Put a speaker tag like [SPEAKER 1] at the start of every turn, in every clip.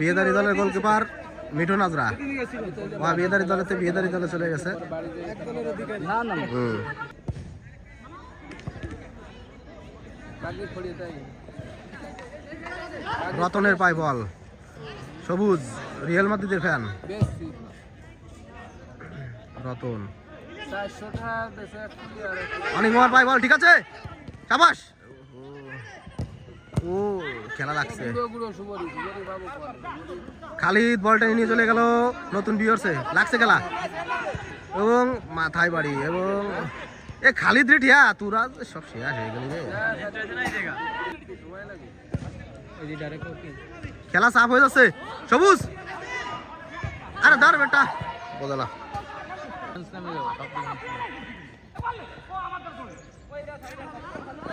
[SPEAKER 1] বিয়েদারি দলের গোলকিপার মিঠু নাজরা। ওয়া, বিয়েদারি দলেতে বিয়েদারি দলে চলে গেছে। রতনের পায় বল। সবুজ, রিয়েল মাদ্রিদের ফ্যান রতন। অনেক মোহর পায় বল, ঠিক আছে? সাবাস। ও। খেলা লাগছে। খালিদ বলটা নিয়ে চলে গেল নতুন বিয়র্সে লাগছে খেলা। এবং মাথায় বাড়ি এবং এ খালিদ রে ঠিয়া তোরা সব শেয়ার হয়ে গেলি রে। খেলা সাফ হয়ে যাচ্ছে। সবুজ! আরে ধর বেটা। বদলা।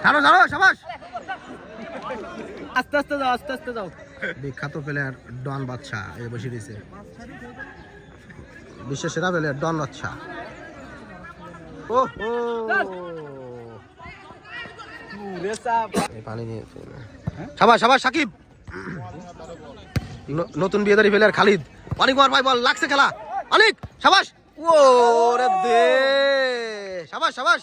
[SPEAKER 1] ছাড়ো ছাড়ো সাবাস।
[SPEAKER 2] আস্তে আস্তে যাও আস্তে আস্তে যাও।
[SPEAKER 1] বিখ্যাত প্লেয়ার ডন বাদশা এই বসে দিয়েছে বিশ্বের সেরা প্লেয়ার ডন বাদশা। ও হো পানি নিয়ে সাবাস সাবাস সাকিব! নতুন বিয়েদারি প্লেয়ার খালিদ। অনেক বার ভাই বল লাগছে খেলা। অনেক সাবাস! ও রে দে। সাবাস সাবাস!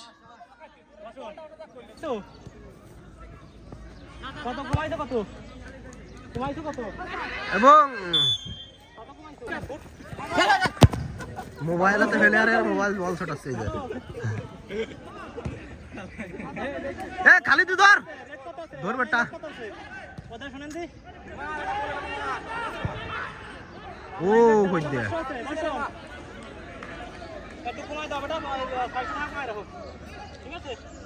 [SPEAKER 2] কত কমাইছো কত? কমাইছো কত?
[SPEAKER 1] এবং মোবাইলতে প্লেয়ারের মোবাইল বল যে। এ খালিদ তুই ধর। ধর বেটা।
[SPEAKER 2] কথা শুনেন দি?
[SPEAKER 1] ও হই দে।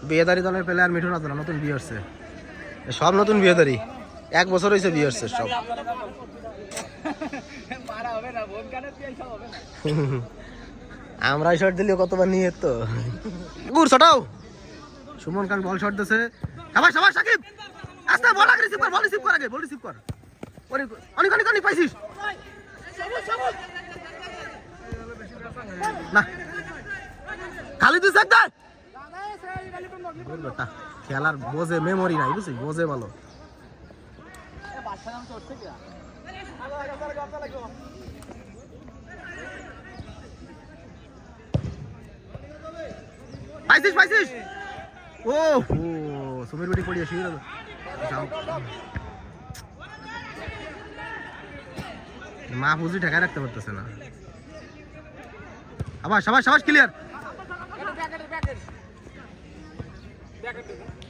[SPEAKER 1] বিয়েদারি দলের প্লেয়ার মিঠুন আছে নতুন বিয়ে হচ্ছে। সব নতুন বিয়েদারি এক বছর হয়েছে বিয়ে হচ্ছে সব আমরা শট দিলে কতবার নিয়ে তো গুড় ছটাও। সুমন খান বল শট দিছে সাবাস সাবাস সাকিব! আস্তে বল আগে রিসিভ কর বল রিসিভ কর আগে বল রিসিভ কর। অনেক অনেক অনেক অনেক পাইছিস। না। খালি তুই দেখ খেলার বোঝে মেমোরি নাই বুঝছিস বোঝে ভালো। ও মা পুজি ঠেকায় রাখতে পারতেছে না। আবার সবাই সবাই ক্লিয়ার Yeah, good.